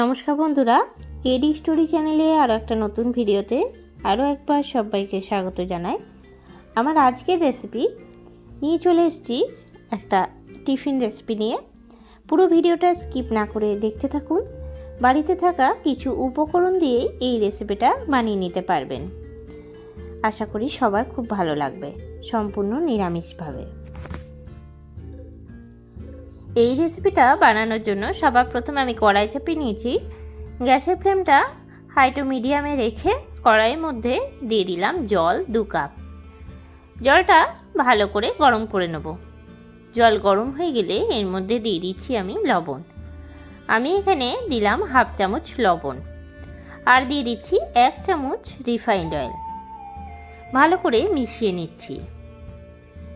নমস্কার বন্ধুরা এডি স্টোরি চ্যানেলে আরও একটা নতুন ভিডিওতে আরও একবার সবাইকে স্বাগত জানাই। আমার আজকের রেসিপি নিয়ে চলে এসেছি একটা টিফিন রেসিপি নিয়ে। পুরো ভিডিওটা স্কিপ না করে দেখতে থাকুন। বাড়িতে থাকা কিছু উপকরণ দিয়েই এই রেসিপিটা বানিয়ে নিতে পারবেন। আশা করি সবার খুব ভালো লাগবে, সম্পূর্ণ নিরামিষভাবে। এই রেসিপিটা বানানোর জন্য সবার প্রথমে আমি কড়াই চাপিয়ে নিয়েছি। গ্যাসের ফ্লেমটা হাই টু মিডিয়ামে রেখে কড়াইয়ের মধ্যে দিয়ে দিলাম জল দু কাপ জলটা ভালো করে গরম করে নেব। জল গরম হয়ে গেলে এর মধ্যে দিয়ে দিচ্ছি আমি লবণ। আমি এখানে দিলাম হাফ চামচ লবণ। আর দিয়ে দিচ্ছি এক চামচ রিফাইন্ড অয়েল ভালো করে মিশিয়ে নিচ্ছি।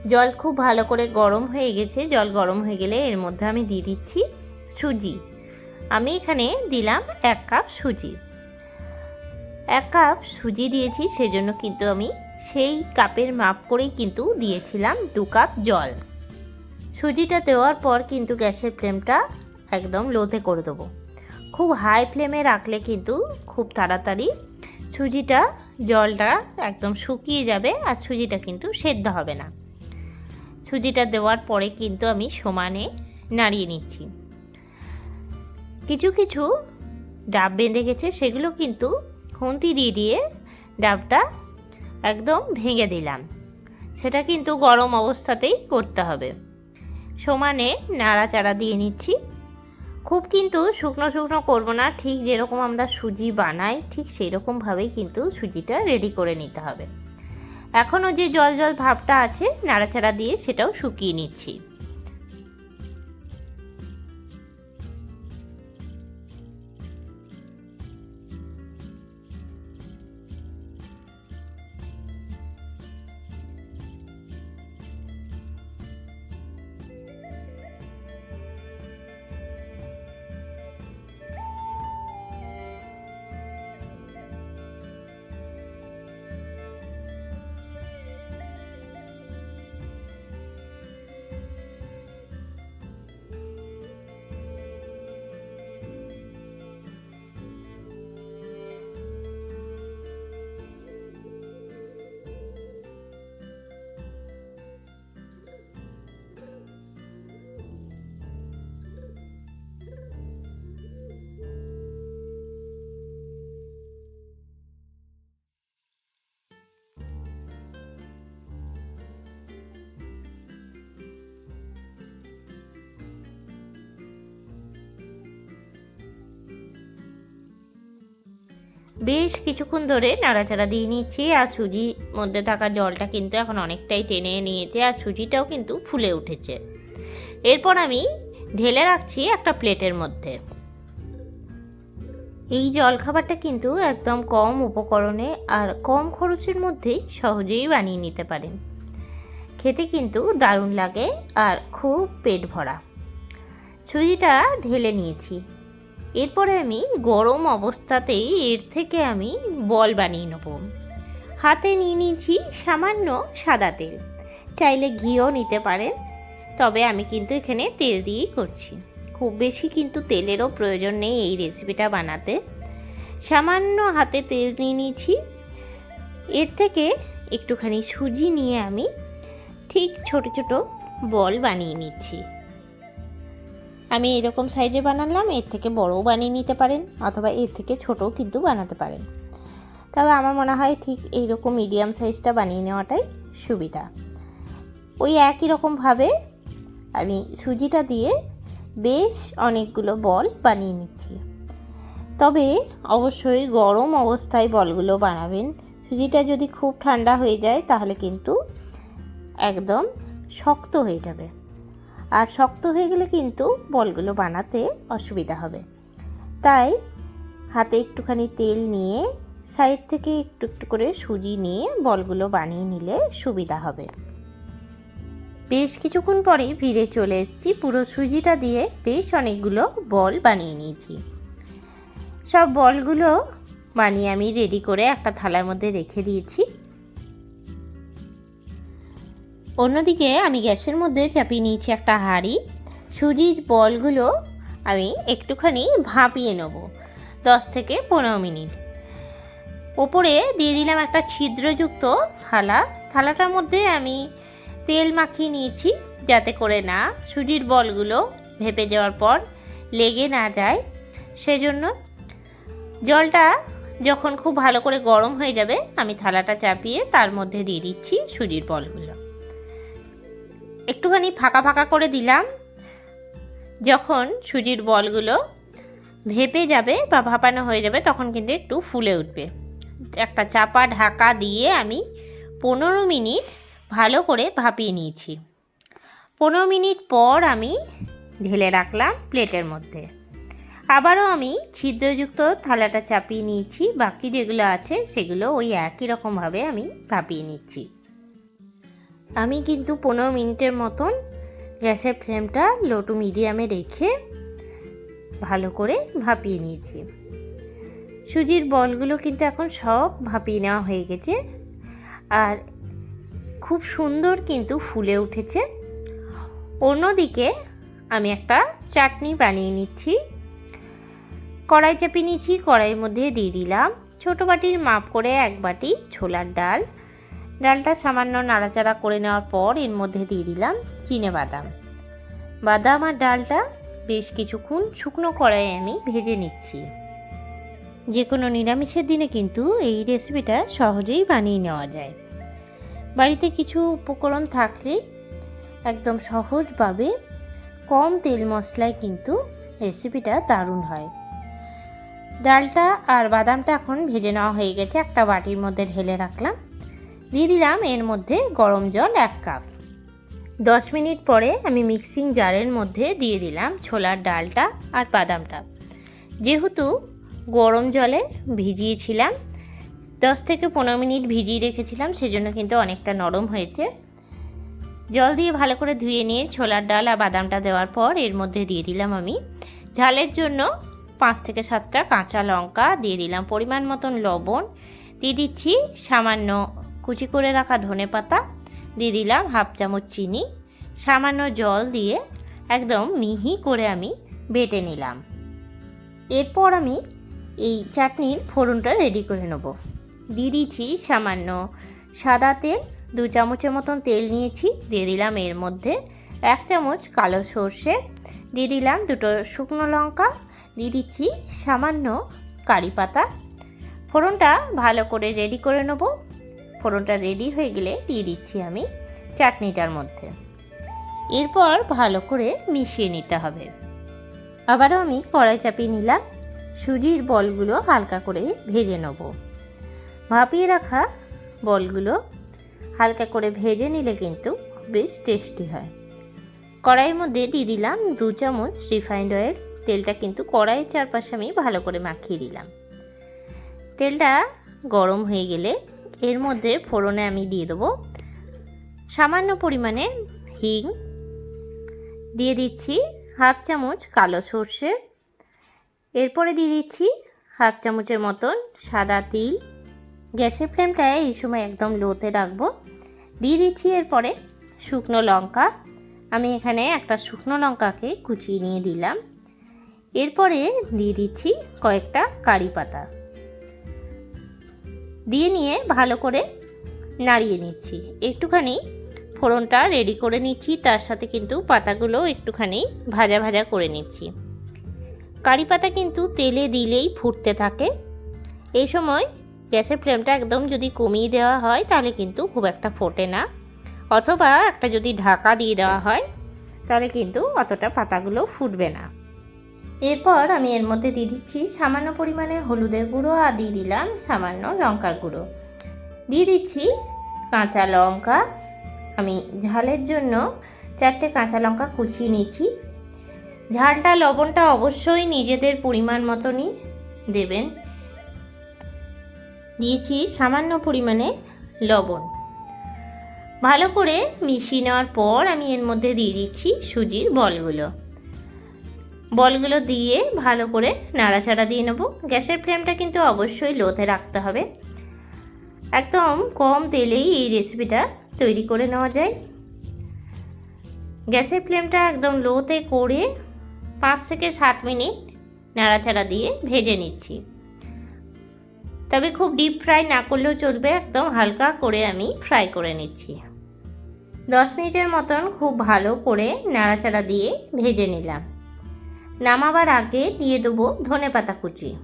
জল খুব ভালো করে গরম হয়ে গেছে। জল গরম হয়ে গেলে এর মধ্যে আমি দিয়ে দিচ্ছি সুজি। আমি এখানে দিলাম এক কাপ সুজি। এক কাপ সুজি দিয়েছি, সেজন্য কিন্তু আমি সেই কাপের মাপ করেই কিন্তু দিয়েছিলাম দু কাপ জল। সুজিটা দেওয়ার পর কিন্তু গ্যাসের ফ্লেমটা একদম লোতে করে দেবো। খুব হাই ফ্লেমে রাখলে কিন্তু খুব তাড়াতাড়ি সুজিটা জলটা একদম শুকিয়ে যাবে আর সুজিটা কিন্তু সেদ্ধ হবে না। সুজিটা দেওয়ার পরে কিন্তু আমি সমানে নাড়িয়ে নিচ্ছি। কিছু কিছু ডাব বেঁধে গেছে, সেগুলো কিন্তু খুন্তি দিয়ে দিয়ে ডাবটা একদম ভেঙে দিলাম। সেটা কিন্তু গরম অবস্থাতেই করতে হবে। সমানে নাড়াচাড়া দিয়ে নিচ্ছি। খুব কিন্তু শুকনো শুকনো করব না, ঠিক যেরকম আমরা সুজি বানাই, ঠিক সেই রকমভাবেই কিন্তু সুজিটা রেডি করে নিতে হবে। এখনও যে জল জল ভাবটা আছে নাড়াচাড়া দিয়ে সেটাও শুকিয়ে নিচ্ছি। বেশ কিছুক্ষণ ধরে নাড়াচাড়া দিয়ে নিচ্ছি আর সুজির মধ্যে থাকা জলটা কিন্তু এখন অনেকটাই টেনে নিয়েছে আর সুজিটাও কিন্তু ফুলে উঠেছে। এরপর আমি ঢেলে রাখছি একটা প্লেটের মধ্যে। এই জলখাবারটা কিন্তু একদম কম উপকরণে আর কম খরচের মধ্যেই সহজেই বানিয়ে নিতে পারেন। খেতে কিন্তু দারুণ লাগে আর খুব পেট ভরা। সুজিটা ঢেলে নিয়েছি। এরপরে আমি গরম অবস্থাতেই এর থেকে আমি বল বানিয়ে নেব। হাতে নিয়ে নিয়েছি সামান্য সাদা তেল। চাইলে ঘিও নিতে পারেন, তবে আমি কিন্তু এখানে তেল দিয়েই করছি। খুব বেশি কিন্তু তেলেরও প্রয়োজন নেই এই রেসিপিটা বানাতে। সামান্য হাতে তেল নিয়ে নিয়েছি। এর থেকে একটুখানি সুজি নিয়ে আমি ঠিক ছোট ছোট বল বানিয়ে নিচ্ছি। আমি এরকম সাইজে বানালাম, এর থেকে বড়ও বানিয়ে নিতে পারেন অথবা এর থেকে ছোটও কিন্তু বানাতে পারেন। তবে আমার মনে হয় ঠিক এইরকম মিডিয়াম সাইজটা বানিয়ে নেওয়াটাই সুবিধা। ওই একই রকমভাবে আমি সুজিটা দিয়ে বেশ অনেকগুলো বল বানিয়ে নিচ্ছি। তবে অবশ্যই গরম অবস্থায় বলগুলো বানাবেন। সুজিটা যদি খুব ঠান্ডা হয়ে যায় তাহলে কিন্তু একদম শক্ত হয়ে যাবে। আর শক্ত হয়ে গেলে কিন্তু বলগুলো বানাতে অসুবিধা হবে। তাই হাতে একটুখানি তেল নিয়ে সাইড থেকে একটু একটু করে সুজি নিয়ে বলগুলো বানিয়ে নিলে সুবিধা হবে। বেশ কিছুক্ষণ পরেই ফিরে চলে এসেছি। পুরো সুজিটা দিয়ে বেশ অনেকগুলো বল বানিয়ে নিয়েছি। সব বলগুলো বানিয়ে আমি রেডি করে একটা থালার মধ্যে রেখে দিয়েছি। অন্যদিকে আমি গ্যাসের মধ্যে চাপিয়ে নিয়েছি একটা হাঁড়ি, সুজির বলগুলো আমি একটুখানি ভাপিয়ে নেব, দশ থেকে পনেরো মিনিট। ওপরে দিয়ে দিলাম একটা ছিদ্রযুক্ত থালা। থালাটার মধ্যে আমি তেল মাখিয়ে নিয়েছি যাতে করে না সুজির বলগুলো ভেপে যাওয়ার পর লেগে না যায়। সেজন্য জলটা যখন খুব ভালো করে গরম হয়ে যাবে, আমি থালাটা চাপিয়ে তার মধ্যে দিয়ে দিচ্ছি সুজির বলগুলো। একটুখানি ফাঁকা ফাঁকা করে দিলাম। যখন সুজির বলগুলো ভেপে যাবে বা ভাপানো হয়ে যাবে, তখন কিন্তু একটু ফুলে উঠবে। একটা চাপা ঢাকা দিয়ে আমি পনেরো মিনিট ভালো করে ভাপিয়ে নিয়েছি। পনেরো মিনিট পর আমি ঢেলে রাখলাম প্লেটের মধ্যে। আবারও আমি ছিদ্রযুক্ত থালাটা চাপিয়ে নিয়েছি, বাকি যেগুলো আছে সেগুলো ওই একই রকমভাবে আমি ভাপিয়ে নিচ্ছি। আমি কিন্তু পনেরো মিনিটের মতন গ্যাসের ফ্লেমটা লো টু মিডিয়ামে রেখে ভালো করে ভাপিয়ে নিয়েছি। সুজির বলগুলো কিন্তু এখন সব ভাপিয়ে নেওয়া হয়ে গেছে আর খুব সুন্দর কিন্তু ফুলে উঠেছে। অন্যদিকে আমি একটা চাটনি বানিয়ে নিচ্ছি। কড়াই চাপিয়ে নিয়েছি, কড়াইয়ের মধ্যে দিয়ে দিলাম ছোটো বাটির মাপ করে এক বাটি ছোলার ডাল। ডালটা সামান্য নাড়াচাড়া করে নেওয়ার পর এর মধ্যে দিয়ে দিলাম চিনে বাদাম। বাদাম আর ডালটা বেশ কিছুক্ষণ শুকনো কড়াইয়ে আমি ভেজে নিচ্ছি। যে কোনো নিরামিষের দিনে কিন্তু এই রেসিপিটা সহজেই বানিয়ে নেওয়া যায়। বাড়িতে কিছু উপকরণ থাকলে একদম সহজভাবে কম তেল মশলায় কিন্তু রেসিপিটা দারুণ হয়। ডালটা আর বাদামটা এখন ভেজে নেওয়া হয়ে গেছে, একটা বাটির মধ্যে ঢেলে রাখলাম। দিয়ে দিলাম এর মধ্যে গরম জল এক কাপ। দশ মিনিট পরে আমি মিক্সিং জারের মধ্যে দিয়ে দিলাম ছোলার ডালটা আর বাদামটা। যেহেতু গরম জলে ভিজিয়েছিলাম, দশ থেকে পনেরো মিনিট ভিজিয়ে রেখেছিলাম, সেজন্য কিন্তু অনেকটা নরম হয়েছে। জল দিয়ে ভালো করে ধুয়ে নিয়ে ছোলার ডাল আর বাদামটা দেওয়ার পর এর মধ্যে দিয়ে দিলাম আমি। ঝালের জন্য পাঁচ থেকে সাতটা কাঁচা লঙ্কা দিয়ে দিলাম। পরিমাণ মতন লবণ দিয়ে দিচ্ছি সামান্য কুচি করে রাখা ধনে পাতা, দিয়ে দিলাম হাফ চামচ চিনি, সামান্য জল দিয়ে একদম মিহি করে আমি বেটে নিলাম। এরপর আমি এই চাটনির ফোড়নটা রেডি করে নেব। দিয়ে দিয়েছি সামান্য সাদা তেল, দু চামচের মতন তেল নিয়েছি, দিয়ে দিলাম এর মধ্যে এক চামচ কালো সর্ষে, দিয়ে দিলাম দুটো শুকনো লঙ্কা, দিয়ে দিচ্ছি সামান্য কারি পাতা। ফোড়নটা ভালো করে রেডি করে নেব। ফোড়নটা রেডি হয়ে গেলে দিয়ে দিচ্ছি আমি চাটনিটার মধ্যে। এরপর ভালো করে মিশিয়ে নিতে হবে। আবারও আমি কড়াই চাপিয়ে নিলাম। সুজির বলগুলো হালকা করে ভেজে নেব। ভাপিয়ে রাখা বলগুলো হালকা করে ভেজে নিলে কিন্তু বেশ টেস্টি হয়। কড়াইয়ের মধ্যে দিয়ে দিলাম দু চামচ রিফাইন্ড অয়েল তেলটা কিন্তু কড়াইয়ের চারপাশে আমি ভালো করে মাখিয়ে দিলাম। তেলটা গরম হয়ে গেলে এর মধ্যে ফোড়নে আমি দিয়ে দেবো। সামান্য পরিমাণে হিং। দিয়ে দিচ্ছি হাফ চামচ কালো সর্ষে। এরপরে দিয়ে দিচ্ছি হাফ চামচের মতন সাদা তিল। গ্যাসের ফ্লেমটা এই সময় একদম লোতে রাখব। দিয়ে দিচ্ছি এরপরে শুকনো লঙ্কা। আমি এখানে একটা শুকনো লঙ্কাকে কুচিয়ে নিয়ে দিলাম। এরপরে দিয়ে দিচ্ছি কয়েকটা কারি পাতা। দিয়ে নিয়ে ভালো করে নাড়িয়ে নিচ্ছি। একটুখানি ফোড়নটা রেডি করে নিচ্ছি, তার সাথে কিন্তু পাতাগুলো একটুখানি ভাজা ভাজা করে নিচ্ছি। কারি পাতা কিন্তু তেলে দিলেই ফুটতে থাকে। এই সময় গ্যাসের ফ্লেমটা একদম যদি কমিয়ে দেওয়া হয়, তাহলে কিন্তু খুব একটা ফোটে না। অথবা একটা যদি ঢাকা দিয়ে দেওয়া হয়, তাহলে কিন্তু অতটা পাতাগুলো ফুটবে না। এরপর আমি এর মধ্যে দিয়ে দিচ্ছি সামান্য পরিমাণে হলুদের গুঁড়ো আর দিয়ে দিলাম সামান্য লঙ্কার গুঁড়ো। দিয়ে দিচ্ছি কাঁচা লঙ্কা। আমি ঝালের জন্য চারটে কাঁচা লঙ্কা কুচিয়ে নিয়েছি ঝালটা, লবণটা অবশ্যই নিজেদের পরিমাণ মতনই দেবেন। দিয়েছি সামান্য পরিমাণে লবণ। ভালো করে মিশিয়ে নেওয়ার পর আমি এর মধ্যে দিয়ে দিচ্ছি সুজির বলগুলো। বলগুলো দিয়ে ভালো করে নাড়াচাড়া দিয়ে নেব। গ্যাসের ফ্লেমটা কিন্তু অবশ্যই লোতে রাখতে হবে। একদম কম তেলেই এই রেসিপিটা তৈরি করে নেওয়া যায়। গ্যাসের ফ্লেমটা একদম লোতে করে পাঁচ থেকে সাত মিনিট নাড়াচাড়া দিয়ে ভেজে নিচ্ছি। তবে খুব ডিপ ফ্রাই না করলেও চলবে, একদম হালকা করে আমি ফ্রাই করে নিচ্ছি। দশ মিনিটের মতন খুব ভালো করে নাড়াচাড়া দিয়ে ভেজে নিলাম। নামাবার আগে দিয়ে দেবো ধনে পাতা কুচি।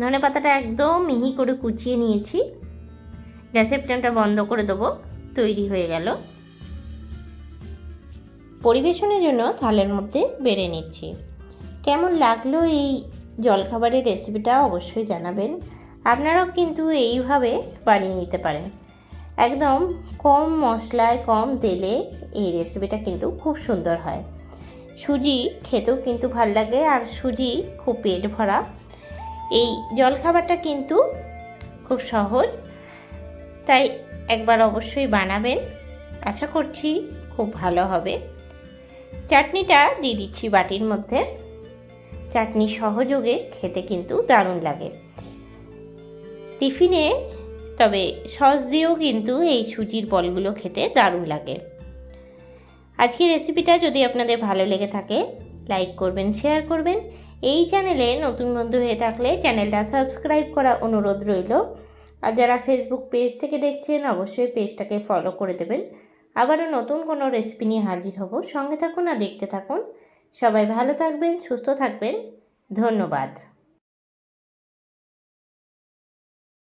ধনে পাতাটা একদম মিহি করে কুচিয়ে নিয়েছি। গ্যাসের ফ্লেমটা বন্ধ করে দেবো, তৈরি হয়ে গেল। পরিবেশনের জন্য থালের মধ্যে বেড়ে নিচ্ছি। কেমন লাগল এই জলখাবারের রেসিপিটা অবশ্যই জানাবেন। আপনারাও কিন্তু এইভাবে বানিয়ে নিতে পারেন। একদম কম মশলায়, কম তেলে এই রেসিপিটা কিন্তু খুব সুন্দর হয়। সুজি খেতেও কিন্তু ভালো লাগে আর সুজি খুব পেট ভরা। এই জলখাবারটা কিন্তু খুব সহজ। তাই একবার অবশ্যই বানাবেন। আশা করছি খুব ভালো হবে। চাটনিটা দিয়ে দিচ্ছি বাটির মধ্যে। চাটনি সহযোগে খেতে কিন্তু দারুণ লাগে। টিফিনে তবে সস দিয়েও কিন্তু এই সুজির বলগুলো খেতে দারুণ লাগে। আজকের রেসিপিটা যদি আপনাদের ভালো লেগে থাকে, লাইক করবেন, শেয়ার করবেন। এই চ্যানেলে নতুন বন্ধু হয়ে থাকলে চ্যানেলটা সাবস্ক্রাইব করা অনুরোধ রইল। আর যারা ফেসবুক পেজ থেকে দেখছেন, অবশ্যই পেজটাকে ফলো করে দেবেন। আবারও নতুন কোনো রেসিপি নিয়ে হাজির হব। সঙ্গে থাকুন আর দেখতে থাকুন। সবাই ভালো থাকবেন, সুস্থ থাকবেন। ধন্যবাদ।